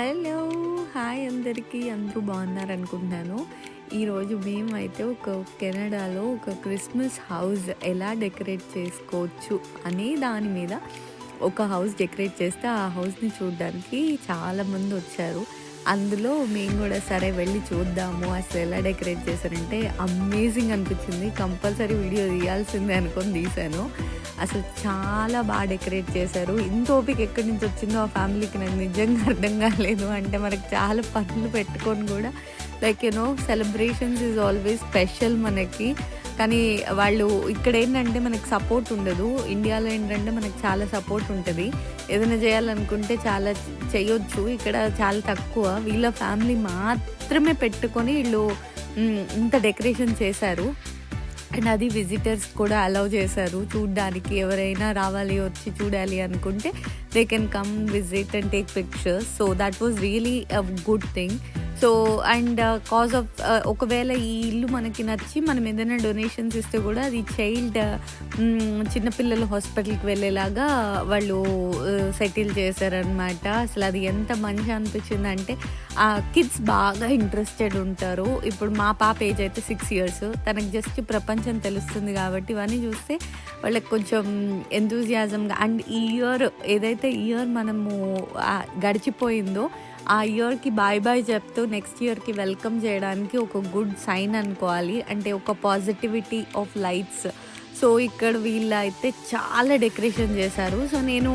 Hello hi అందరికీ. అందరూ బాగున్నారు అనుకుంటున్నాను. ఈరోజు మేమైతే ఒక కెనడాలో ఒక క్రిస్మస్ హౌస్ ఎలా డెకరేట్ చేసుకోవచ్చు అనే దాని మీద ఒక హౌస్ డెకరేట్ చేస్తే ఆ హౌస్ని చూడడానికి చాలామంది వచ్చారు. అందులో మేము కూడా సరే వెళ్ళి చూద్దాము అసలు ఎలా డెకరేట్ చేశారంటే అమేజింగ్ అనిపించింది. కంపల్సరీ వీడియో తీయాల్సిందే అనుకొని తీశాను. అసలు చాలా బాగా డెకరేట్ చేశారు. ఇంత ఓపిక ఎక్కడి నుంచి వచ్చిందో ఆ ఫ్యామిలీకి నాకు నిజంగా అర్థం కాలేదు. అంటే మనకు చాలా పనులు పెట్టుకొని కూడా like you know celebrations is always special మనకి. కానీ వాళ్ళు ఇక్కడ ఏంటంటే మనకి సపోర్ట్ ఉండదు. ఇండియాలో ఏంటంటే మనకి చాలా సపోర్ట్ ఉంటుంది. ఏదైనా చేయాలనుకుంటే చాలా చేయొచ్చు. ఇక్కడ చాలా తక్కువ. వీళ్ళ ఫ్యామిలీ మాత్రమే పెట్టుకొని వీళ్ళు ఇంత డెకరేషన్ చేశారు. అండ్ అది విజిటర్స్ కూడా అలౌ చేశారు. చూడడానికి ఎవరైనా రావాలి వచ్చి చూడాలి అనుకుంటే they can come visit and take pictures so that was really a good thing so and uh, cause of uh, ఒకవేళ ఈ ఇల్లు మనకి నచ్చి మనం ఏదైనా డొనేషన్స్ ఇస్తే కూడా అది చైల్డ్ uh, చిన్నపిల్లల హాస్పిటల్కి వెళ్ళేలాగా వాళ్ళు సెటిల్ చేశారనమాట అసలు అది ఎంత మంచి అనిపించింది అంటే ఆ కిడ్స్ బాగా ఇంట్రెస్టెడ్ ఉంటారు. ఇప్పుడు మా పాప ఏజ్ అయితే సిక్స్ ఇయర్స్ తనకు జస్ట్ ప్రపంచం తెలుస్తుంది కాబట్టి ఇవన్నీ చూస్తే వాళ్ళకి కొంచెం ఎంతూజియాజంగా అండ్ ఈ ఇయర్ ఏదైతే ఇయర్ మనము గడిచిపోయిందో ఆ ఇయర్కి బాయ్ బాయ్ చెప్తూ నెక్స్ట్ ఇయర్కి వెల్కమ్ చేయడానికి ఒక గుడ్ సైన్ అనుకోవాలి. అంటే ఒక పాజిటివిటీ ఆఫ్ లైట్స్. సో ఇక్కడ వీళ్ళు అయితే చాలా డెకరేషన్ చేశారు. సో నేను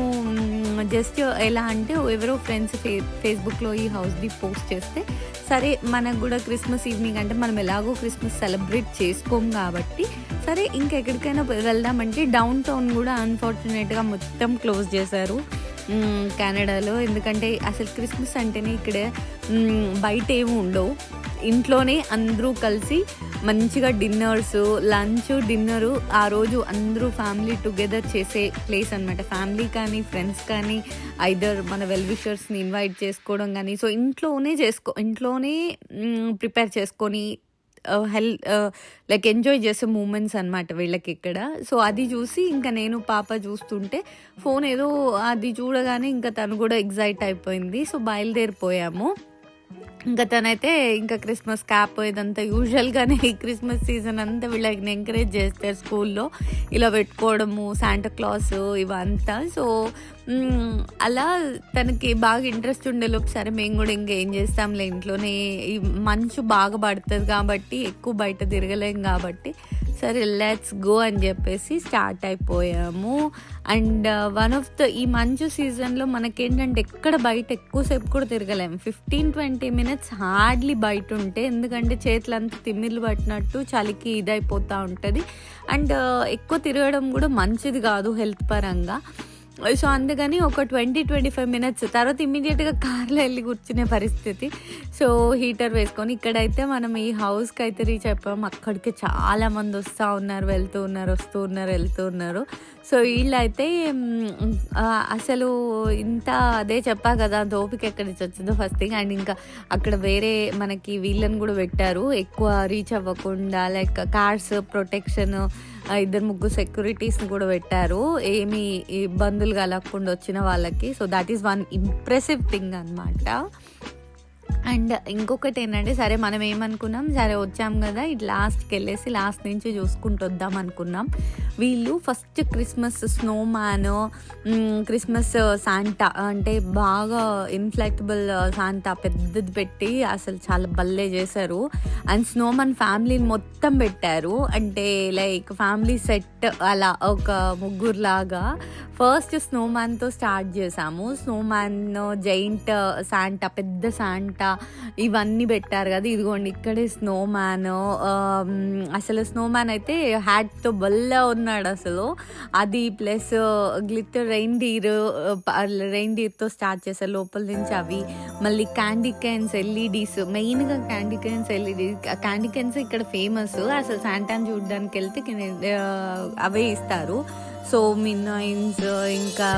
జస్ట్ ఎలా అంటే ఎవరో ఫ్రెండ్స్ ఫే ఫేస్బుక్లో ఈ హౌస్ది పోస్ట్ చేస్తే సరే మనకు కూడా క్రిస్మస్ ఈవినింగ్ అంటే మనం ఎలాగో క్రిస్మస్ సెలబ్రేట్ చేసుకోం కాబట్టి సరే ఇంకెక్కడికైనా వెళ్దామంటే డౌన్ టౌన్ కూడా అన్ఫార్చునేట్గా మొత్తం క్లోజ్ చేశారు. కెనడాలో. ఎందుకంటే అసలు క్రిస్మస్ అంటేనే ఇక్కడ బయట ఏమి ఉండవు. ఇంట్లోనే అందరూ కలిసి మంచిగా డిన్నర్స్ లంచ్ డిన్నరు ఆ రోజు అందరూ ఫ్యామిలీ టుగెదర్ చేసే ప్లేస్ అనమాట ఫ్యామిలీ కానీ ఫ్రెండ్స్ కానీ ఐదర్ మన వెల్విషర్స్ని ఇన్వైట్ చేసుకోవడం కానీ సో ఇంట్లోనే చేసుకో ఇంట్లోనే ప్రిపేర్ చేసుకొని హెల్ లైక్ ఎంజాయ్ చేసే మూమెంట్స్ అనమాట వీళ్ళకి ఇక్కడ. సో అది చూసి ఇంకా నేను పాప చూస్తుంటే ఫోన్ ఏదో అది చూడగానే ఇంకా తను కూడా ఎగ్జైట్ అయిపోయింది. సో బయలుదేరిపోయాము. ఇంకా తనైతే ఇంకా క్రిస్మస్ క్యాప్ ఇదంతా యూజువల్గానే ఈ క్రిస్మస్ సీజన్ అంతా వీళ్ళకి ఎంకరేజ్ చేస్తారు స్కూల్లో. ఇలా పెట్టుకోవడము శాంటా క్లాస్ ఇవంతా. సో అలా తనకి బాగా ఇంట్రెస్ట్ ఉండేలోపు సరే మేము కూడా ఇంకా ఏం చేస్తాంలే ఇంట్లోనే. ఈ మంచు బాగా పడుతుంది కాబట్టి ఎక్కువ బయట తిరగలేం కాబట్టి సరే లెట్స్ గో అని చెప్పేసి స్టార్ట్ అయిపోయాము. అండ్ వన్ ఆఫ్ ద ఈ మంచు సీజన్లో మనకేంటంటే ఎక్కడ బయట ఎక్కువసేపు కూడా తిరగలేము ఫిఫ్టీన్ ట్వంటీ మినిట్స్ హార్డ్లీ బయట ఉంటే ఎందుకంటే చేతులంతా తిమ్మిర్లు పట్టినట్టు చలికి ఇదైపోతూ ఉంటుంది. అండ్ uh, ఎక్కువ తిరగడం కూడా మంచిది కాదు హెల్త్ పరంగా. సో అందుకని ఒక ట్వంటీ ట్వంటీ ఫైవ్ మినిట్స్ తర్వాత ఇమీడియట్గా కార్లో వెళ్ళి కూర్చునే పరిస్థితి. సో హీటర్ వేసుకొని ఇక్కడైతే మనం ఈ హౌస్కి అయితే రీచ్ అయిపోయాం. అక్కడికి చాలామంది వస్తూ ఉన్నారు వెళ్తూ ఉన్నారు వస్తూ ఉన్నారు వెళ్తూ ఉన్నారు. సో వీళ్ళైతే అసలు ఇంత అదే చెప్పా కదా అంత ఓపిక ఎక్కడి నుంచి వచ్చిందో ఫస్ట్ థింగ్ అండ్ ఇంకా అక్కడ వేరే మనకి వీళ్ళని కూడా పెట్టారు. ఎక్కువ రీచ్ అవ్వకుండా లైక్ కార్స్ ప్రొటెక్షన్ ఇద్దరు ముగ్గురు సెక్యూరిటీస్ని కూడా పెట్టారు. ఏమి ఇబ్బందులు కలగకుండా వచ్చిన వాళ్ళకి. So that is one impressive thing అనమాట అండ్ ఇంకొకటి ఏంటంటే సరే మనం ఏమనుకున్నాం సరే వచ్చాం కదా ఇటు లాస్ట్కి వెళ్ళేసి లాస్ట్ నుంచి చూసుకుంటూ వద్దాం అనుకున్నాం. వీళ్ళు first Christmas snowman Christmas Santa అంటే బాగా ఇన్ఫ్లెక్టబుల్ శాంటా పెద్దది పెట్టి అసలు చాలా బల్లే చేశారు. అండ్ స్నో మ్యాన్ ఫ్యామిలీని మొత్తం పెట్టారు. అంటే లైక్ ఫ్యామిలీ సెట్ అలా ఒక ముగ్గురులాగా ఫస్ట్ స్నో మ్యాన్తో స్టార్ట్ చేసాము. స్నో మ్యాన్ జైంట్ శాంటా పెద్ద శాంటా ఇవన్నీ పెట్టారు కదా. ఇదిగోండి ఇక్కడే స్నో మ్యాన్ అసలు స్నో మ్యాన్ అయితే హ్యాట్తో బల్లా ఉన్నాడు అసలు. అది ప్లస్ గ్లిత్ రెయిన్ డీర్ రెయిన్ డీర్తో స్టార్ట్ చేశారు. లోపల నుంచి అవి మళ్ళీ క్యాండీ క్యాన్స్ ఎల్ఈడీస్ మెయిన్గా candy canes LED candy canes ఇక్కడ ఫేమస్ అసలు శాంటాన్ చూడడానికి వెళ్తే అవే ఇస్తారు. సో మిన్నైన్స్ ఇంకా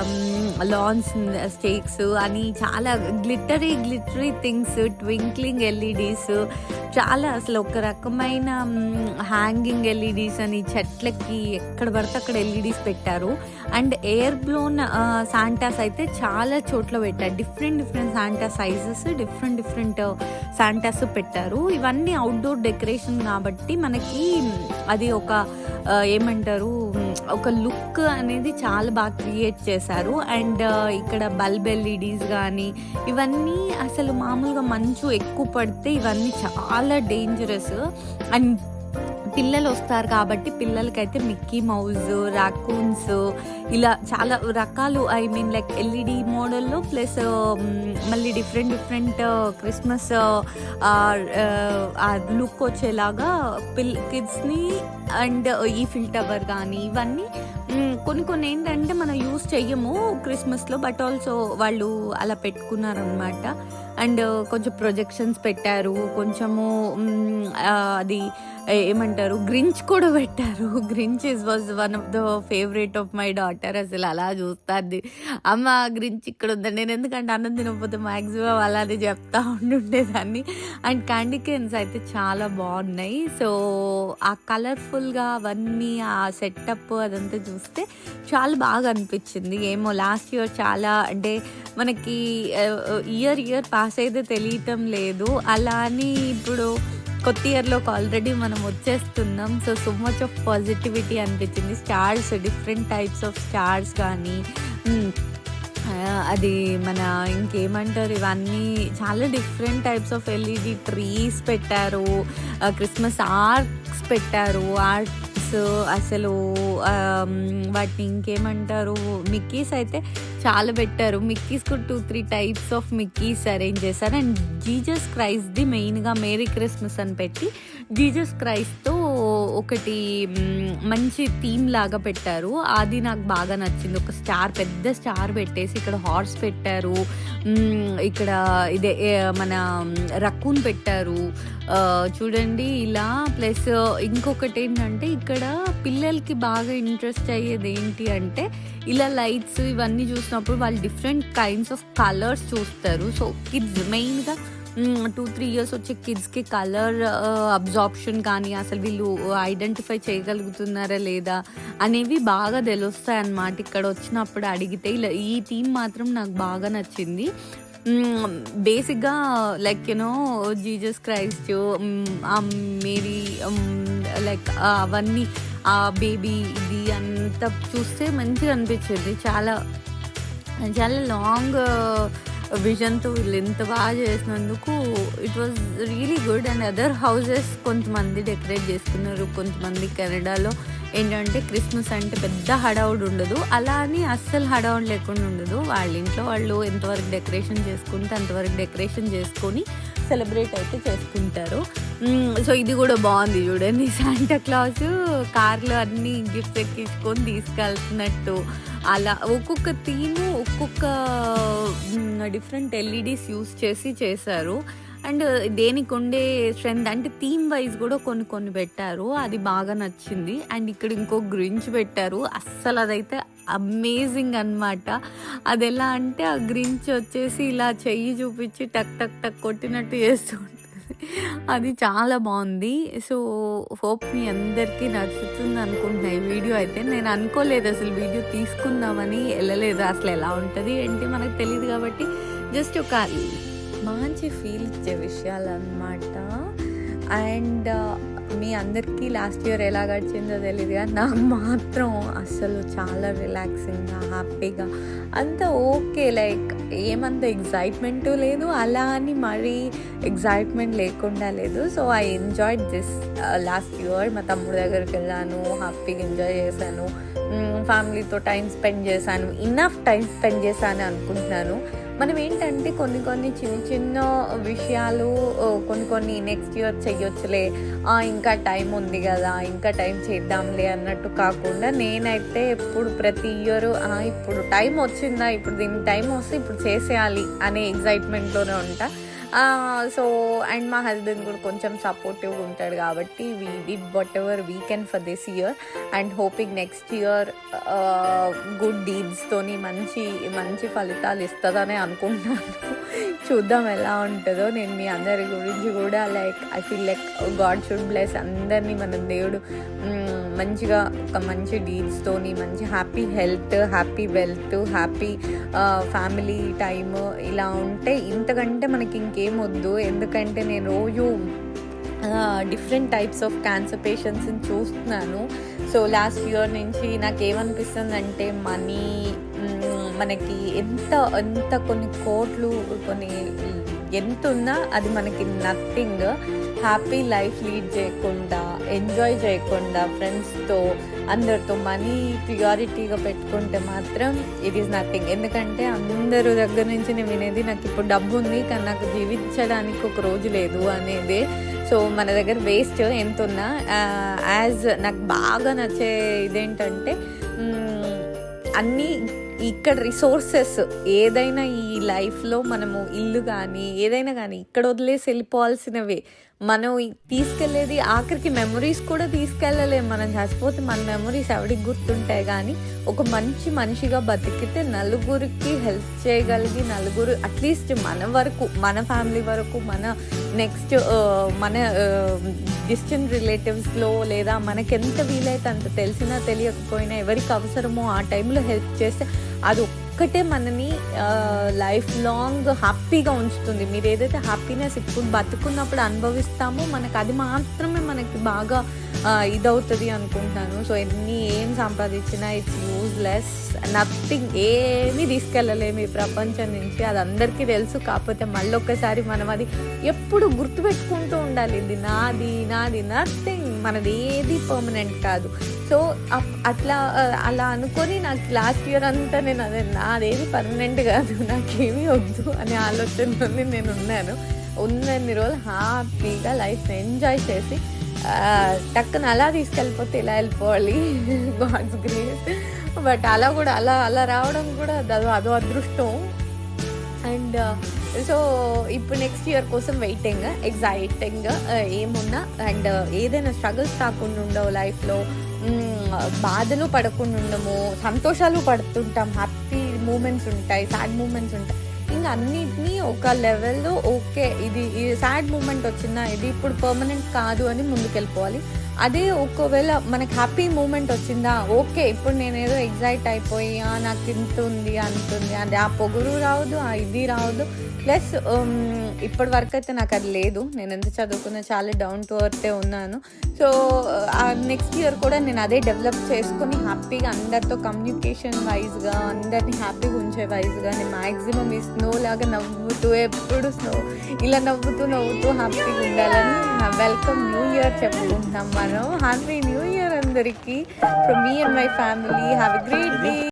లాన్స్ స్టేక్స్ అని చాలా glittery glittery things twinkling LEDs చాలా అసలు ఒక రకమైన హ్యాంగింగ్ ఎల్ఈడీస్ అని చెట్లకి ఎక్కడ పడితే అక్కడ ఎల్ఈడీస్ పెట్టారు. అండ్ ఎయిర్ బ్లోన్ శాంటాస్ అయితే చాలా చోట్ల పెట్టారు. Different different Santa sizes different different Santas పెట్టారు. ఇవన్నీ అవుట్డోర్ డెకరేషన్ కాబట్టి మనకి అది ఒక ఏమంటారు ఒక లుక్ అనేది చాలా బాగా క్రియేట్ చేశారు. అండ్ ఇక్కడ బల్బ్ ఎల్ఈడీస్ కానీ ఇవన్నీ అసలు మామూలుగా మంచు ఎక్కువ పడితే ఇవన్నీ చాలా డేంజరస్ అండ్ పిల్లలు వస్తారు కాబట్టి పిల్లలకైతే మిక్కీ మౌజ్ రాకూన్స్ ఇలా చాలా రకాలు ఐ మీన్ లైక్ ఎల్ఈడి మోడల్లో ప్లస్ మళ్ళీ డిఫరెంట్ డిఫరెంట్ క్రిస్మస్ లుక్ వచ్చేలాగా పిల్ కిడ్స్ని అండ్ ఈ ఫిల్టవర్ కానీ ఇవన్నీ కొన్ని కొన్ని ఏంటంటే మనం యూస్ చెయ్యము క్రిస్మస్లో బట్ ఆల్సో వాళ్ళు అలా పెట్టుకున్నారనమాట. అండ్ కొంచెం ప్రొజెక్షన్స్ పెట్టారు. కొంచెము అది ఏమంటారు గ్రించ్ కూడా పెట్టారు. Grinch is was one of the favourite of my daughter అసలు అలా చూస్తుంది. అమ్మ గ్రించ్ ఇక్కడ ఉందండి. నేను ఎందుకంటే అన్నం తినకపోతే మ్యాక్సిమం అలానే చెప్తా ఉండుండేదాన్ని. అండ్ క్యాండికేన్స్ అయితే చాలా బాగున్నాయి. సో ఆ కలర్ఫుల్గా అవన్నీ ఆ సెటప్ అదంతా చూస్తే చాలా బాగా అనిపించింది. ఏమో లాస్ట్ ఇయర్ చాలా అంటే మనకి ఇయర్ ఇయర్ పాస్ అయితే తెలియటం లేదు. అలా అని ఇప్పుడు కొత్త ఇయర్లోకి ఆల్రెడీ మనం వచ్చేస్తున్నాం. So so much of positivity అనిపించింది. Stars different types of stars కానీ అది మన ఇంకేమంటారు? ఇవన్నీ చాలా different types of LED trees పెట్టారు. క్రిస్మస్ ఆర్క్స్ పెట్టారు. ఆర్ట్స్ అసలు వాటిని ఇంకేమంటారు? మిక్కీస్ అయితే చాలా పెట్టారు మిక్కీస్ కూడా two three types of Mickeys arrange చేశారు అండ్ జీజస్ క్రైస్ది మెయిన్గా మేరీ క్రిస్మస్ అని పెట్టి జీజస్ క్రైస్ట్తో ఒకటి మంచి థీమ్ లాగా పెట్టారు. అది నాకు బాగా నచ్చింది. ఒక స్టార్ పెద్ద స్టార్ పెట్టేసి ఇక్కడ హార్స్ పెట్టారు. ఇక్కడ ఇదే మన రక్కూన్ పెట్టారు. చూడండి ఇలా. ప్లస్ ఇంకొకటి ఏంటంటే ఇక్కడ పిల్లలకి బాగా ఇంట్రెస్ట్ అయ్యేది ఏంటి అంటే ఇలా లైట్స్ ఇవన్నీ చూసినప్పుడు వాళ్ళు డిఫరెంట్ కైండ్స్ ఆఫ్ కలర్స్ చూస్తారు. సో కిడ్స్ మెయిన్గా టూ త్రీ ఇయర్స్ వచ్చే కిడ్స్కి కలర్ అబ్జార్ప్షన్ కానీ అసలు వీళ్ళు uh, ఐడెంటిఫై చేయగలుగుతున్నారా లేదా అనేవి బాగా తెలుస్తాయి అన్నమాట ఇక్కడ వచ్చినప్పుడు అడిగితే ఇలా ఈ థీమ్ మాత్రం నాకు బాగా నచ్చింది. బేసిక్గా like you know Jesus Christ Mary hmm, like అవన్నీ ఆ బేబీ ఇది అంతా చూస్తే మంచిగా అనిపించింది. చాలా చాలా లాంగ్ విజన్తో వీళ్ళు ఎంత బాగా చేసినందుకు it was really good and other houses కొంతమంది డెకరేట్ చేసుకున్నారు కొంతమంది కెనడాలో ఏంటంటే క్రిస్మస్ అంటే పెద్ద హడావుడు ఉండదు. అలా అని అస్సలు హడావుడు లేకుండా ఉండదు. వాళ్ళ ఇంట్లో వాళ్ళు ఎంతవరకు డెకరేషన్ చేసుకుంటే అంతవరకు డెకరేషన్ చేసుకొని సెలబ్రేట్ అయితే చేసుకుంటారు. సో ఇది కూడా బాగుంది చూడండి. శాంటా క్లాస్ కార్లో అన్ని గిఫ్ట్స్ ఎక్కించుకొని తీసుకెళ్తున్నట్టు. అలా ఒక్కొక్క థీము ఒక్కొక్క డిఫరెంట్ ఎల్ఈడీస్ యూస్ చేసి చేశారు. అండ్ దేనికి ఉండే స్ట్రెంత్ అంటే థీమ్ వైజ్ కూడా కొన్ని కొన్ని పెట్టారు. అది బాగా నచ్చింది. అండ్ ఇక్కడ ఇంకో గ్రించ్ పెట్టారు. అస్సలు అదైతే అమేజింగ్ అన్నమాట. అది ఎలా అంటే ఆ గ్రించ్ వచ్చేసి ఇలా చెయ్యి చూపించి టక్ టక్ టక్ కొట్టినట్టు చేస్తూ ఉంటుంది. అది చాలా బాగుంది. సో హోప్ మీ అందరికీ నచ్చుతుంది అనుకుంటున్నా ఈ వీడియో అయితే. నేను అనుకోలేదు అసలు వీడియో తీసుకుందామని వెళ్ళలేదు అసలు ఎలా ఉంటుంది ఏంటి మనకు తెలియదు కాబట్టి జస్ట్ ఒక మంచి ఫీల్ ఇచ్చే విషయాలు అనమాట అండ్ మీ అందరికీ లాస్ట్ ఇయర్ ఎలా గడిచిందో తెలియదు కానీ నాకు మాత్రం అసలు చాలా రిలాక్సింగ్గా హ్యాపీగా అంత ఓకే. లైక్ ఏమంత ఎగ్జైట్మెంటు లేదు అలా అని మరీ ఎగ్జైట్మెంట్ లేకుండా లేదు. So I enjoyed this last year. మా తమ్ముడు దగ్గరికి వెళ్ళాను హ్యాపీగా ఎంజాయ్ చేశాను. ఫ్యామిలీతో టైం స్పెండ్ చేశాను. ఇన్నఫ్ టైం స్పెండ్ చేశాను అనుకుంటున్నాను. మనం ఏంటంటే కొన్ని కొన్ని చిన్న చిన్న విషయాలు కొన్ని కొన్ని నెక్స్ట్ ఇయర్ చెయ్యొచ్చులే. ఇంకా టైం ఉంది కదా ఇంకా టైం చేద్దాంలే అన్నట్టు కాకుండా నేనైతే ఎప్పుడు ప్రతి ఇయర్ ఇప్పుడు టైం వచ్చిందా ఇప్పుడు దీనికి టైం వస్తే ఇప్పుడు చేసేయాలి అనే ఎగ్జైట్మెంట్లోనే ఉంటా. సో అండ్ మా హస్బెండ్ కూడా కొంచెం సపోర్టివ్గా ఉంటాడు కాబట్టి we did whatever weekend for this year and hoping next year good డీడ్స్తోని మంచి మంచి ఫలితాలు ఇస్తుందని అనుకుంటున్నాను. చూద్దాం ఎలా ఉంటుందో. నేను మీ అందరి గురించి కూడా like I feel like God should bless అందరినీ. మన దేవుడు మంచిగా ఒక మంచి డీల్స్తోని మంచి happy health happy wealth happy family time ఇలా ఉంటే ఇంతకంటే మనకి ఇంకేం వద్దు. ఎందుకంటే నేను రోజు డిఫరెంట్ టైప్స్ ఆఫ్ క్యాన్సర్ పేషెంట్స్ని చూస్తున్నాను. సో లాస్ట్ ఇయర్ నుంచి నాకు ఏమనిపిస్తుంది అంటే మనీ మనకి ఎంత ఎంత కొన్ని కోట్లు కొన్ని ఎంత ఉన్నా అది మనకి నథింగ్ హ్యాపీ లైఫ్ లీడ్ చేయకుండా ఎంజాయ్ చేయకుండా ఫ్రెండ్స్తో అందరితో మనీ ప్రియారిటీగా పెట్టుకుంటే మాత్రం ఇట్ ఈస్ నథింగ్ ఎందుకంటే అందరు దగ్గర నుంచి నేను వినేది నాకు ఇప్పుడు డబ్బు ఉంది కానీ నాకు జీవించడానికి ఒక రోజు లేదు అనేది. సో మన దగ్గర వేస్ట్ ఎంత ఉన్నా యాజ్ నాకు బాగా నచ్చే ఇదేంటంటే అన్నీ ఇక్కడ రిసోర్సెస్ ఏదైనా ఈ లైఫ్లో మనము ఇల్లు కానీ ఏదైనా కానీ ఇక్కడ వదిలేసి వెళ్ళిపోవాల్సినవే. మనం తీసుకెళ్ళేది ఆఖరికి మెమరీస్ కూడా తీసుకెళ్ళలేము. మనం చచ్చిపోతే మన మెమరీస్ ఎవరికి గుర్తుంటాయి? కానీ ఒక మంచి మనిషిగా బతికితే నలుగురికి హెల్ప్ చేయగలిగి నలుగురు అట్లీస్ట్ మన వరకు మన ఫ్యామిలీ వరకు మన నెక్స్ట్ మన డిస్టెంట్ రిలేటివ్స్లో లేదా మనకెంత వీలైతే అంత తెలిసినా తెలియకపోయినా ఎవరికి అవసరమో ఆ టైంలో హెల్ప్ చేస్తే అది ఒక్కటే మనని లైఫ్ లాంగ్ హ్యాపీగా ఉంచుతుంది. మీరు ఏదైతే హ్యాపీనెస్ ఇప్పుడు బతుకున్నప్పుడు అనుభవిస్తామో మనకు అది మాత్రమే మనకి బాగా ఇదవుతుంది అనుకుంటున్నాను సో ఎన్ని ఏం సంపాదించినా ఇట్స్ యూజ్లెస్ నథింగ్ ఏమీ తీసుకెళ్ళలేము ఈ ప్రపంచం నుంచి. అది అందరికీ తెలుసు. కాకపోతే మళ్ళీ ఒక్కసారి మనం అది ఎప్పుడు గుర్తుపెట్టుకుంటూ ఉండాలి. ఇది నాది నాది నథింగ్ మనది ఏది పర్మనెంట్ కాదు. సో అప్- అట్లా అలా అనుకొని నాకు లాస్ట్ ఇయర్ అంతా నేను అదే నాదేది పర్మనెంట్ కాదు. నాకేమీ వద్దు అనే ఆలోచనలోనే నేను ఉన్నాను. ఉన్నన్ని రోజులు హ్యాపీగా లైఫ్ని ఎంజాయ్ చేసి టక్కున అలా తీసుకెళ్ళిపోతే ఇలా వెళ్ళిపోవాలి. గాడ్స్ గ్రేస్ బట్ అలా కూడా అలా అలా రావడం కూడా అదో అదో అదృష్టం. అండ్ సో uh, ఇప్పుడు నెక్స్ట్ ఇయర్ కోసం వెయిటింగ్ ఎగ్జైటింగ్ uh, ఏమున్నా అండ్ uh, ఏదైనా స్ట్రగుల్స్ కాకుండా ఉండవు లైఫ్లో mm, బాధలు పడకుండా ఉండము సంతోషాలు పడుతుంటాం హ్యాపీ మూమెంట్స్ ఉంటాయి సాడ్ మూమెంట్స్ ఉంటాయి. ఇంకా అన్నిటినీ ఒక లెవెల్లో ఓకే ఇది సాడ్ మూమెంట్ వచ్చిందా ఇది ఇప్పుడు పర్మనెంట్ కాదు అని ముందుకెళ్ళిపోవాలి. అదే ఒకవేళ మనకి హ్యాపీ మూమెంట్ వచ్చిందా ఓకే ఇప్పుడు నేను ఏదో ఎగ్జైట్ అయిపోయి నాకు ఇంత ఉంది అంత అది ఆ పొగురు రావద్దు ఆ ఇది రావద్దు. ప్లస్ um, ఇప్పటి వరకు అయితే నాకు అది లేదు. నేను ఎంత చదువుకున్నా చాలా డౌన్ టు అర్తే ఉన్నాను. సో నెక్స్ట్ ఇయర్ కూడా నేను అదే డెవలప్ చేసుకొని హ్యాపీగా అందరితో కమ్యూనికేషన్ వైజ్గా అందరినీ హ్యాపీగా ఉంచే వైజ్గా నేను మ్యాక్సిమం ఈ స్నో లాగా నవ్వుతూ ఎప్పుడు స్నో ఇలా నవ్వుతూ నవ్వుతూ హ్యాపీగా ఉండాలని వెల్కమ్ న్యూ ఇయర్ చెప్పుకుంటున్నాం మనం. హ్యాపీ న్యూ ఇయర్ అందరికీ. From me and my family have a great day